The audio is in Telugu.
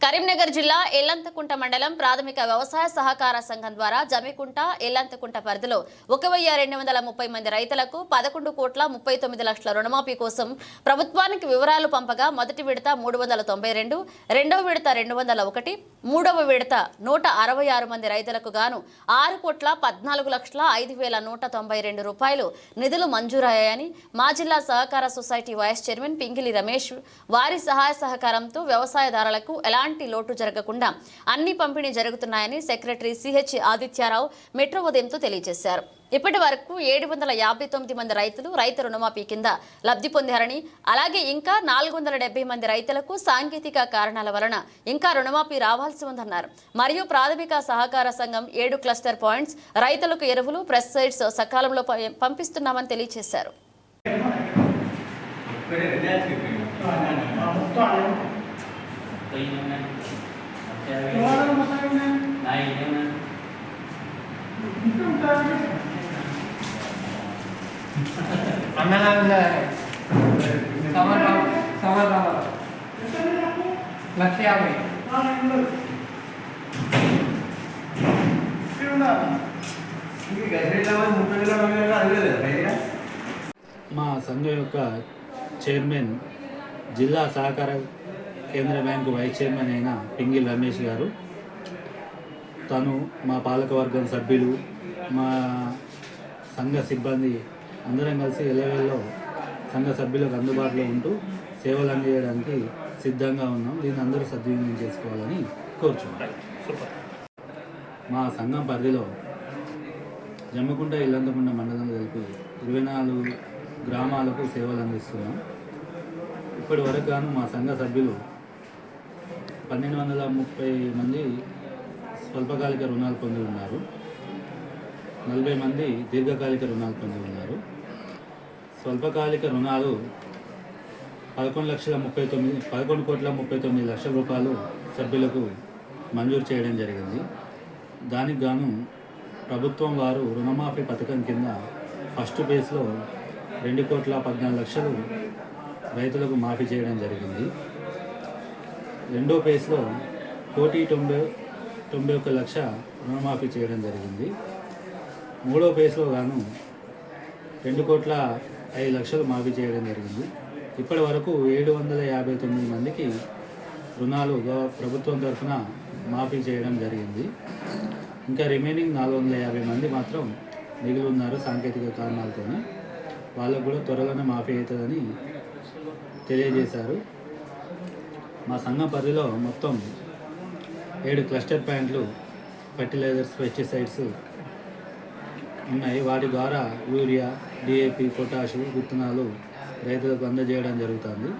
కరీంనగర్ జిల్లా ఎల్లంతకుంట మండలం ప్రాథమిక వ్యవసాయ సహకార సంఘం ద్వారా జమికుంట ఎల్లంతకుంట పరిధిలో ఒక వెయ్యి రెండు వందల ముప్పై మంది రైతులకు పదకొండు కోట్ల ముప్పై తొమ్మిది లక్షల రుణమాఫీ కోసం ప్రభుత్వానికి వివరాలు పంపగా మొదటి విడత మూడు వందల తొంభై రెండు రెండవ విడత రెండు వందల ఒకటి మూడవ విడత నూట అరవై ఆరు మంది రైతులకు గాను ఆరు కోట్ల పద్నాలుగు లక్షల ఐదు వేల నూట తొంభై రెండు రూపాయలు నిధులు మంజూరయ్యాయని మా జిల్లా సహకార society vice chairman Pingili Ramesh వారి సహాయ సహకారంతో వ్యవసాయదారులకు ఎలాంటి లోటు జరగకుండా అన్ని పంపిణీ జరుగుతున్నాయని సెక్రటరీ సిహెచ్ ఆదిత్యారావు మెట్రో ఉదయంతో తెలియజేశారు. ఇప్పటి వరకు ఏడు వందల యాభై తొమ్మిది మంది రైతులు రైతు రుణమాఫీ కింద లబ్ధి పొందారని అలాగే ఇంకా నాలుగు వందల డెబ్బై మంది రైతులకు సాంకేతిక కారణాల వలన ఇంకా రుణమాఫీ రావాల్సి ఉందన్నారు. మరియు ప్రాథమిక సహకార సంఘం ఏడు క్లస్టర్ పాయింట్స్ రైతులకు ఎరువులు ప్రెస్సైడ్స్ సకాలంలో పంపిస్తున్నామని తెలియజేశారు. లక్ష యాభై మా సంఘం యొక్క చైర్మన్ జిల్లా సహకార కేంద్ర బ్యాంకు వైస్ చైర్మన్ అయిన పింగిల్ రమేష్ గారు. తను మా పాలకవర్గం సభ్యులు మా సంఘ సిబ్బంది అందరం కలిసి ఎలవేల్లో సంఘ సభ్యులకు అందుబాటులో ఉంటూ సేవలు అందించడానికి సిద్ధంగా ఉన్నాం. దీన్ని అందరూ సద్వినియోగం చేసుకోవాలని కోరుచున్నాం. మా సంఘం పరిధిలో జమ్మకుంట ఇల్లంతకుంట మండలంలో కలిపి ఇరవై నాలుగు గ్రామాలకు సేవలు అందిస్తున్నాం. ఇప్పటి వరకు గాను మా సంఘ సభ్యులు పన్నెండు వందల ముప్పై మంది స్వల్పకాలిక రుణాలు పొంది ఉన్నారు. నలభై మంది దీర్ఘకాలిక రుణాలు పొంది ఉన్నారు. స్వల్పకాలిక రుణాలు పదకొండు లక్షల ముప్పై తొమ్మిది పదకొండు కోట్ల ముప్పై తొమ్మిది లక్షల రూపాయలు సభ్యులకు మంజూరు చేయడం జరిగింది. దానికి గాను ప్రభుత్వం వారు రుణమాఫీ పథకం కింద ఫస్ట్ బేస్లో రెండు కోట్ల పద్నాలుగు లక్షలు రైతులకు మాఫీ చేయడం జరిగింది. రెండో ఫేజ్లో కోటి తొంభై తొంభై ఒక్క లక్ష రుణమాఫీ చేయడం జరిగింది. మూడో ఫేజ్లో గాను రెండు కోట్ల ఐదు లక్షలు మాఫీ చేయడం జరిగింది. ఇప్పటి వరకు ఏడు వందల యాభై తొమ్మిది మందికి రుణాలు ప్రభుత్వం తరఫున మాఫీ చేయడం జరిగింది. ఇంకా రిమైనింగ్ నాలుగు వందల యాభై మంది మాత్రం మిగిలి ఉన్నారు సాంకేతిక కారణాలతోనే. వాళ్ళకు కూడా త్వరలోనే మాఫీ అవుతుందని తెలియజేశారు. మా సంఘం పరిధిలో మొత్తం ఏడు క్లస్టర్ ప్యాంట్లు ఫర్టిలైజర్స్ పెస్టిసైడ్స్ ఉన్నాయి. వాటి ద్వారా యూరియా డిఏపి పొటాషు విత్తనాలు రైతులకు అందజేయడం జరుగుతుంది.